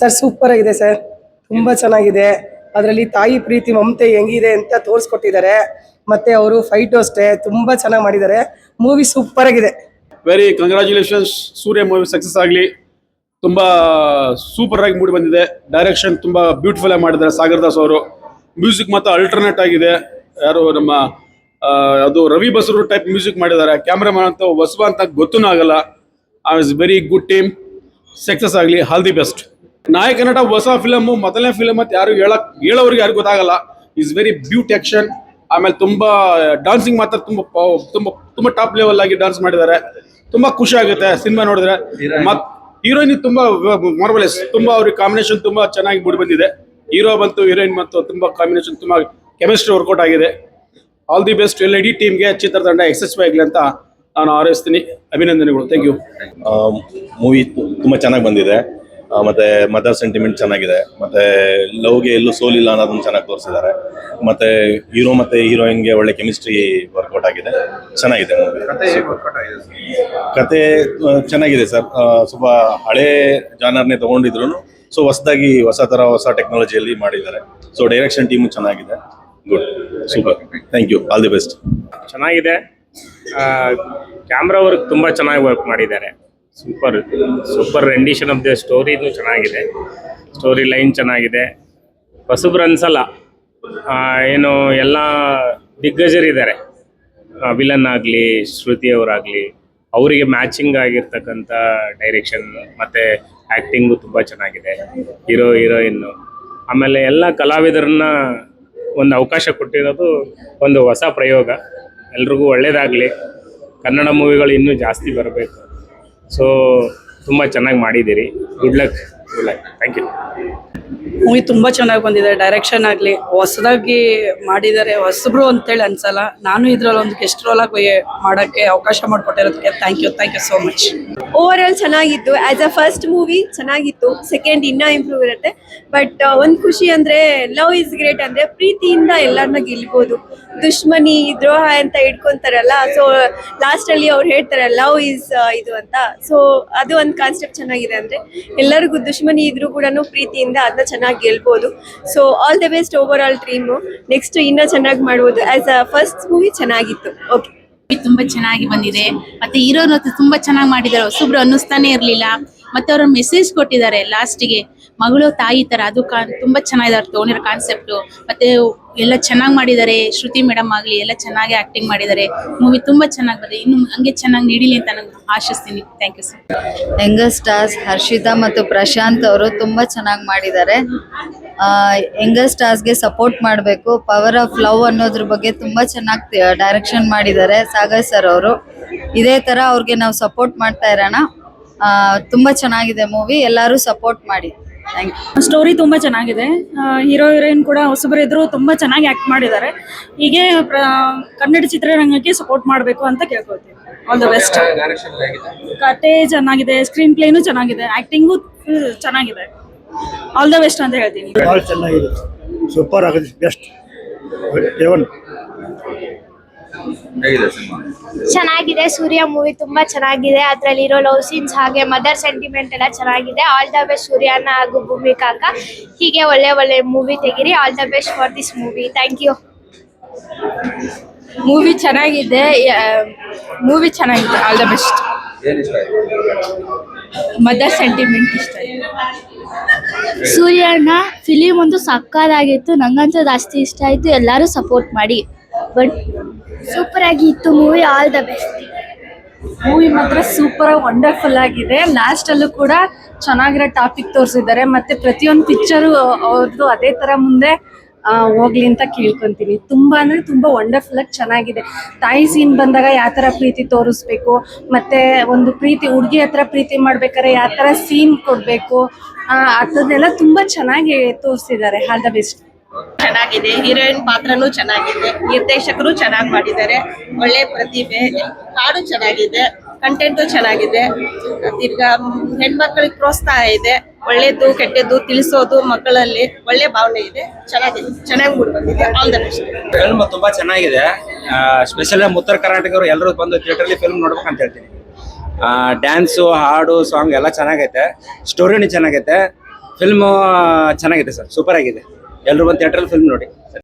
Sir super ಆಗಿದೆ sir. ತುಂಬಾ ಚೆನ್ನಾಗಿದೆ. ಅದರಲ್ಲಿ ತಾಯಿ ಪ್ರೀತಿ ಮಮತೆ ಹೆಂಗಿದೆ ಅಂತ ತೋರಿಸ್ಕೊಟ್ಟಿದ್ದಾರೆ. ಮತ್ತೆ ಅವರು ಫೈಟು ಅಷ್ಟೇ ತುಂಬಾ ಚೆನ್ನಾಗಿ ಮಾಡಿದ್ದಾರೆ. ಮೂವಿ ಸೂಪರ್ ಆಗಿದೆ. Very congratulations Surya movie success ಆಗಲಿ. ತುಂಬ ಸೂಪರ್ ಆಗಿ ಮೂಡಿ ಬಂದಿದೆ. ಡೈರೆಕ್ಷನ್ ತುಂಬ ಬ್ಯೂಟಿಫುಲ್ ಆಗಿ ಮಾಡಿದ್ದಾರೆ ಸಾಗರ್ ದಾಸ್ ಅವರು. ಮ್ಯೂಸಿಕ್ ಮಾತ್ರ ಅಲ್ಟರ್ನೇಟ್ ಆಗಿದೆ. ಯಾರು ನಮ್ಮ ಅದು ರವಿ ಬಸರು ಟೈಪ್ ಮ್ಯೂಸಿಕ್ ಮಾಡಿದ್ದಾರೆ. ಕ್ಯಾಮ್ರಾಮನ್ ಅಂತ ವಸುವ ಅಂತ ಗೊತ್ತೂ ಆಗಲ್ಲ. Was very good team success ಆಗಲಿ. ಆಲ್ ದಿ ಬೆಸ್ಟ್ ನಾಯಕ ನಟ ಹೊಸ ಫಿಲಮ್ ಮೊದಲನೇ ಫಿಲಮ್ ಅಂತ ಯಾರು ಹೇಳಕ್ ಹೇಳೋರಿಗೆ ಯಾರು ಗೊತ್ತಾಗಲ್ಲ. ಇಸ್ ವೆರಿ ಬ್ಯೂಟಿ ಆಕ್ಷನ್ ಆಮೇಲೆ ತುಂಬಾ ಡಾನ್ಸಿಂಗ್ ಮಾತ್ರ ತುಂಬಾ ತುಂಬಾ ತುಂಬಾ ಟಾಪ್ ಲೆವೆಲ್ ಆಗಿ ಡಾನ್ಸ್ ಮಾಡಿದ್ದಾರೆ. ತುಂಬಾ ಖುಷಿ ಆಗುತ್ತೆ ಸಿನಿಮಾ ನೋಡಿದ್ರೆ. ಮತ್ ಹೀರೋಯಿನ್ ತುಂಬಾ ಮಾರ್ವಲೆಸ್ ತುಂಬಾ ಅವ್ರಿಗೆ ಕಾಂಬಿನೇಷನ್ ತುಂಬಾ ಚೆನ್ನಾಗಿ ಮೂಡಿ ಬಂದಿದೆ. ಹೀರೋ ಬಂತು ಹೀರೋಯಿನ್ ಬಂತು ತುಂಬಾ ಕಾಂಬಿನೇಷನ್ ತುಂಬಾ ಕೆಮಿಸ್ಟ್ರಿ ವರ್ಕೌಟ್ ಆಗಿದೆ. ಆಲ್ ದಿ ಬೆಸ್ಟ್ ಎಲ್ಲ ಇಡೀ ಟೀಮ್ಗೆ ಚಿತ್ರತಂಡ ಯಶಸ್ವಿ ಆಗಲಿ ಅಂತ ನಾನು ಹಾರೈಸ್ತೀನಿ. ಅಭಿನಂದನೆಗಳು. ಥ್ಯಾಂಕ್ ಯು ಮೂವಿ ತುಂಬ ಚೆನ್ನಾಗಿ ಬಂದಿದೆ. ಮತ್ತೆ ಮದರ್ ಸೆಂಟಿಮೆಂಟ್ ಚೆನ್ನಾಗಿದೆ. ಮತ್ತೆ ಲವ್ಗೆ ಎಲ್ಲೂ ಸೋಲಿಲ್ಲ ಅನ್ನೋದನ್ನ ಚೆನ್ನಾಗಿ ತೋರಿಸಿದ್ದಾರೆ. ಮತ್ತೆ ಹೀರೋ ಮತ್ತೆ ಹೀರೋಯಿನ್ಗೆ ಒಳ್ಳೆ ಕೆಮಿಸ್ಟ್ರಿ ವರ್ಕೌಟ್ ಆಗಿದೆ. ಚೆನ್ನಾಗಿದೆ ಮೂವಿ ಕತೆ ಚೆನ್ನಾಗಿದೆ ಸರ್. ಸ್ವಲ್ಪ ಹಳೆ ಜಾನರ್ನೇ ತಗೊಂಡಿದ್ರು ಸೊ ಹೊಸದಾಗಿ ಹೊಸ ತರ ಹೊಸ ಟೆಕ್ನಾಲಜಿಯಲ್ಲಿ ಮಾಡಿದ್ದಾರೆ. ಸೊ ಡೈರೆಕ್ಷನ್ ಟೀಮು ಚೆನ್ನಾಗಿದೆ. Good super thank you all the best ಚೆನ್ನಾಗಿದೆ. ಕ್ಯಾಮ್ರಾ ವರ್ಕ್ ತುಂಬಾ ಚೆನ್ನಾಗಿ ವರ್ಕ್ ಮಾಡಿದ್ದಾರೆ. Super super rendition of the ಸ್ಟೋರಿನೂ ಚೆನ್ನಾಗಿದೆ. ಸ್ಟೋರಿ ಲೈನ್ ಚೆನ್ನಾಗಿದೆ. ಹೊಸಬ್ರು ಅನ್ಸಲ್ಲ. ಏನು, ಎಲ್ಲ ದಿಗ್ಗಜರಿದ್ದಾರೆ ವಿಲನ್ ಆಗಲಿ, ಶ್ರುತಿ ಅವರಾಗಲಿ, ಅವರಿಗೆ ಮ್ಯಾಚಿಂಗ್ ಆಗಿರ್ತಕ್ಕಂಥ ಡೈರೆಕ್ಷನ್ ಮತ್ತು ಆ್ಯಕ್ಟಿಂಗು ತುಂಬ ಚೆನ್ನಾಗಿದೆ. ಹೀರೋ ಹೀರೋಯಿನ್ನು ಆಮೇಲೆ ಎಲ್ಲ ಕಲಾವಿದರನ್ನ ಒಂದು ಅವಕಾಶ ಕೊಟ್ಟಿರೋದು ಒಂದು ಹೊಸ ಪ್ರಯೋಗ. ಎಲ್ರಿಗೂ ಒಳ್ಳೆಯದಾಗಲಿ ಕನ್ನಡ ಮೂವಿಗಳು ಇನ್ನೂ ಜಾಸ್ತಿ ಬರಬೇಕು. ಸೊ ತುಂಬ ಚೆನ್ನಾಗಿ ಮಾಡಿದ್ದೀರಿ. Good luck good luck thank you movie ತುಂಬಾ ಚೆನ್ನಾಗಿ ಬಂದಿದೆ. ಡೈರೆಕ್ಷನ್ ಆಗಲಿ ಹೊಸದಾಗಿ ಮಾಡಿದ್ದಾರೆ. ಹೊಸಬ್ರು ಅಂತೇಳಿ ಅನ್ಸಲ್ಲ. ನಾನು ಇದ್ರಲ್ಲಿ ಒಂದು ಗೆಸ್ಟ್ ರೋಲ್ ಆಗಿ ಮಾಡೋಕ್ಕೆ ಅವಕಾಶ ಮಾಡಿಕೊಟ್ಟಿರೋದಕ್ಕೆ thank you thank you so much over all ಚೆನ್ನಾಗಿತ್ತು. ಆ್ಯಸ್ ಅ ಫಸ್ಟ್ ಮೂವಿ ಚೆನ್ನಾಗಿತ್ತು. ಸೆಕೆಂಡ್ ಇನ್ನ ಇಂಪ್ರೂವ್ ಇರುತ್ತೆ. ಬಟ್ ಒಂದು ಖುಷಿ ಅಂದ್ರೆ ಲವ್ ಇಸ್ ಗ್ರೇಟ್ ಅಂದ್ರೆ ಪ್ರೀತಿಯಿಂದ ಎಲ್ಲರನ್ನ ಗೆಲ್ಬೋದು. ದುಶ್ಮನಿ, ದ್ರೋಹ ಅಂತ ಇಟ್ಕೊಂತಾರಲ್ಲ ಸೊ ಲಾಸ್ಟ್ ಅಲ್ಲಿ ಅವ್ರು ಹೇಳ್ತಾರೆ ಲವ್ ಈಸ್ ಇದು ಅಂತ. ಸೊ ಅದು ಒಂದು ಕಾನ್ಸೆಪ್ಟ್ ಚೆನ್ನಾಗಿದೆ ಅಂದ್ರೆ, ಎಲ್ಲರಿಗೂ ದುಶ್ಮನಿ ಇದ್ರೂ ಕೂಡ ಪ್ರೀತಿಯಿಂದ ಅದನ್ನ ಚೆನ್ನಾಗಿ ಗೆಲ್ಬೋದು. So all the best over all dream next ಇನ್ನ ಚೆನ್ನಾಗಿ ಮಾಡ್ಬೋದು. ಆಸ್ ಅ ಫಸ್ಟ್ ಮೂವಿ ಚೆನ್ನಾಗಿತ್ತು. ಓಕೆ ತುಂಬಾ ಚೆನ್ನಾಗಿ ಬಂದಿದೆ. ಮತ್ತೆ ಹೀರೋನು ತುಂಬಾ ಚೆನ್ನಾಗಿ ಮಾಡಿದ್ದಾರೆ. ಹೊಸಬ್ರು ಅನ್ನಿಸ್ತಾನೆ ಇರ್ಲಿಲ್ಲ. ಮತ್ತೆ ಅವ್ರ ಮೆಸೇಜ್ ಕೊಟ್ಟಿದ್ದಾರೆ ಲಾಸ್ಟಿಗೆ ಮಗಳು, ತಾಯಿ ತರ, ಅದು ಕಾನ್ ತುಂಬಾ ಚೆನ್ನಾಗಿದೆ ಅವ್ರು ತಗೊಂಡಿರೋ ಕಾನ್ಸೆಪ್ಟ್ ಮತ್ತೆ ಎಲ್ಲ ಚೆನ್ನಾಗಿ ಮಾಡಿದ್ದಾರೆ, ಶ್ರುತಿ ಮೇಡಮ್ ಆಗ್ಲಿ, ಎಲ್ಲ ಚೆನ್ನಾಗಿ ಆಕ್ಟಿಂಗ್ ಮಾಡಿದ್ದಾರೆ. ಮೂವಿ ತುಂಬಾ ಚೆನ್ನಾಗಿ ಬಂದಿದೆ. ಇನ್ನು ಹಂಗೆ ಚೆನ್ನಾಗಿ ನೀಡಿಲಿ ಅಂತ ನಾನು ಆಶಿಸ್ತೀನಿ. Thank you sir younger stars Harshita ಮತ್ತು ಪ್ರಶಾಂತ್ ಅವರು ತುಂಬಾ ಚೆನ್ನಾಗಿ ಮಾಡಿದ್ದಾರೆ. ಯಂಗರ್ ಸ್ಟಾರ್ಸ್ಗೆ ಸಪೋರ್ಟ್ ಮಾಡಬೇಕು. ಪವರ್ ಆಫ್ ಲವ್ ಅನ್ನೋದ್ರ ಬಗ್ಗೆ ತುಂಬಾ ಚೆನ್ನಾಗಿ ಡೈರೆಕ್ಷನ್ ಮಾಡಿದ್ದಾರೆ. ಸಾಗರ್ ಸರ್ ಅವರು. ಇದೇ ತರ ಅವ್ರಿಗೆ ನಾವು ಸಪೋರ್ಟ್ ಮಾಡ್ತಾ ಇರೋಣ. ತುಂಬ ಚೆನ್ನಾಗಿದೆ ಮೂವಿ. ಎಲ್ಲರೂ ಸಪೋರ್ಟ್ ಮಾಡಿ. ಥ್ಯಾಂಕ್ ಯು ಸ್ಟೋರಿ ತುಂಬಾ ಚೆನ್ನಾಗಿದೆ. ಹೀರೋ ಹೀರೋಯಿನ್ ಕೂಡ ಹೊಸಬರು ಇದ್ರು ತುಂಬಾ ಚೆನ್ನಾಗಿ ಆಕ್ಟ್ ಮಾಡಿದ್ದಾರೆ. ಹೀಗೆ ಕನ್ನಡ ಚಿತ್ರರಂಗಕ್ಕೆ ಸಪೋರ್ಟ್ ಮಾಡಬೇಕು ಅಂತ ಕೇಳ್ಕೊಳ್ತೀನಿ. ಆಲ್ ದ ಬೆಸ್ಟ್ ಕತೆ ಚೆನ್ನಾಗಿದೆ ಸ್ಕ್ರೀನ್ ಪ್ಲೇನು ಚೆನ್ನಾಗಿದೆ ಆಕ್ಟಿಂಗು ಚೆನ್ನಾಗಿದೆ. ಆಲ್ ದ ಬೆಸ್ಟ್ ಅಂತ ಹೇಳ್ತೀನಿ. ಸೂಪರ್ ಆಗಿದೆ. ಬೆಸ್ಟ್ ಲೆವೆನ್ ಚೆನ್ನಾಗಿದೆ. ಸೂರ್ಯ ಮೂವಿ ತುಂಬಾ ಚೆನ್ನಾಗಿದೆ. ಅದ್ರಲ್ಲಿರೋ ಲವ್ ಸೀನ್ಸ್ ಹಾಗೆ ಮದರ್ ಸೆಂಟಿಮೆಂಟ್ ಎಲ್ಲ ಚೆನ್ನಾಗಿದೆ. ಆಲ್ ದ ಬೆಸ್ಟ್ ಸೂರ್ಯನ ಹಾಗೂ ಭೂಮಿಕಾಕ ಹೀಗೆ ಒಳ್ಳೆ ಒಳ್ಳೆ ಮೂವಿ ತೆಗಿರಿ. All the best for this movie thank you movie ಚೆನ್ನಾಗಿದೆ. ಮೂವಿ ಚೆನ್ನಾಗಿದೆ all the best mother sentiment ಇಷ್ಟ ಸೂರ್ಯನ ಫಿಲಿಮ್ ಒಂದು ಸಕ್ಕದಾಗಿತ್ತು ನಂಗಂತೂ ಜಾಸ್ತಿ ಇಷ್ಟ ಆಯ್ತು. ಎಲ್ಲರೂ ಸಪೋರ್ಟ್ ಮಾಡಿ. ಬಟ್ ಸೂಪರ್ ಆಗಿ ಇತ್ತು movie all the best movie ಮಾತ್ರ ಸೂಪರ್ ಆಗಿ ವಂಡರ್ಫುಲ್ ಆಗಿದೆ. ಲಾಸ್ಟ್ ಅಲ್ಲೂ ಕೂಡ ಚೆನ್ನಾಗಿರೋ ಟಾಪಿಕ್ ತೋರಿಸಿದ್ದಾರೆ. ಮತ್ತೆ ಪ್ರತಿಯೊಂದು ಪಿಕ್ಚರು ಅವ್ರದ್ದು ಅದೇ ತರ ಮುಂದೆ ಹೋಗ್ಲಿ ಅಂತ ಕೇಳ್ಕೊಂತೀನಿ. ತುಂಬಾ ಅಂದ್ರೆ ತುಂಬಾ ವಂಡರ್ಫುಲ್ ಆಗಿ ಚೆನ್ನಾಗಿದೆ. ತಾಯಿ ಸೀನ್ ಬಂದಾಗ ಯಾವ ತರ ಪ್ರೀತಿ ತೋರಿಸ್ಬೇಕು? ಮತ್ತೆ ಒಂದು ಪ್ರೀತಿ, ಹುಡುಗಿ ಹತ್ರ ಪ್ರೀತಿ ಮಾಡ್ಬೇಕಾದ್ರೆ ಯಾವ ತರ ಸೀನ್ ಕೊಡ್ಬೇಕು? ಅದನ್ನೆಲ್ಲ ತುಂಬಾ ಚೆನ್ನಾಗಿ ತೋರಿಸಿದ್ದಾರೆ. ಆಲ್ ದ ಬೆಸ್ಟ್ ಚೆನ್ನಾಗಿದೆ, ಹೀರೋಯಿನ್ ಪಾತ್ರನು ಚೆನ್ನಾಗಿದೆ, ನಿರ್ದೇಶಕರು ಚೆನ್ನಾಗಿ ಮಾಡಿದ್ದಾರೆ, ಒಳ್ಳೆ ಪ್ರತಿಭೆ, ಹಾಡು ಚೆನ್ನಾಗಿದೆ ಕಂಟೆಂಟು ಚೆನ್ನಾಗಿದೆ. ತಿರ್ಗಾ ಹೆಣ್ಮಕ್ಳಿಗೆ ಪ್ರೋತ್ಸಾಹ ಇದೆ, ಒಳ್ಳೇದು, ಕೆಟ್ಟದ್ದು ತಿಳಿಸೋದು ಮಕ್ಕಳಲ್ಲಿ ಒಳ್ಳೆ ಭಾವನೆ ಇದೆ, ಚೆನ್ನಾಗಿದೆ, ಚೆನ್ನಾಗಿ ಮೂಡ್ ಬಂದಿದೆ. ಆಲ್ ದ ಬೆಸ್ಟ್ ಫಿಲ್ಮ್ ತುಂಬಾ ಚೆನ್ನಾಗಿದೆ. ಸ್ಪೆಷಲ್ ಉತ್ತರ ಕರ್ನಾಟಕರು ಎಲ್ಲರೂ ಬಂದು ಥಿಯೇಟರ್ಲಿ ಫಿಲ್ಮ್ ನೋಡ್ಬೇಕಂತ ಹೇಳ್ತೀನಿ. ಡ್ಯಾನ್ಸು ಹಾಡು ಸಾಂಗ್ ಎಲ್ಲ ಚೆನ್ನಾಗೈತೆ. ಸ್ಟೋರಿನೂ ಚೆನ್ನಾಗೈತೆ. ಫಿಲ್ಮ್ ಚೆನ್ನಾಗಿದೆ ಸರ್. ಸೂಪರ್ ಆಗಿದೆ. ಎಲ್ಲರೂ ಬಂದು ಥಿಯೇಟ್ರಲ್ಲಿ ಫಿಲ್ಮ್ ನೋಡಿ.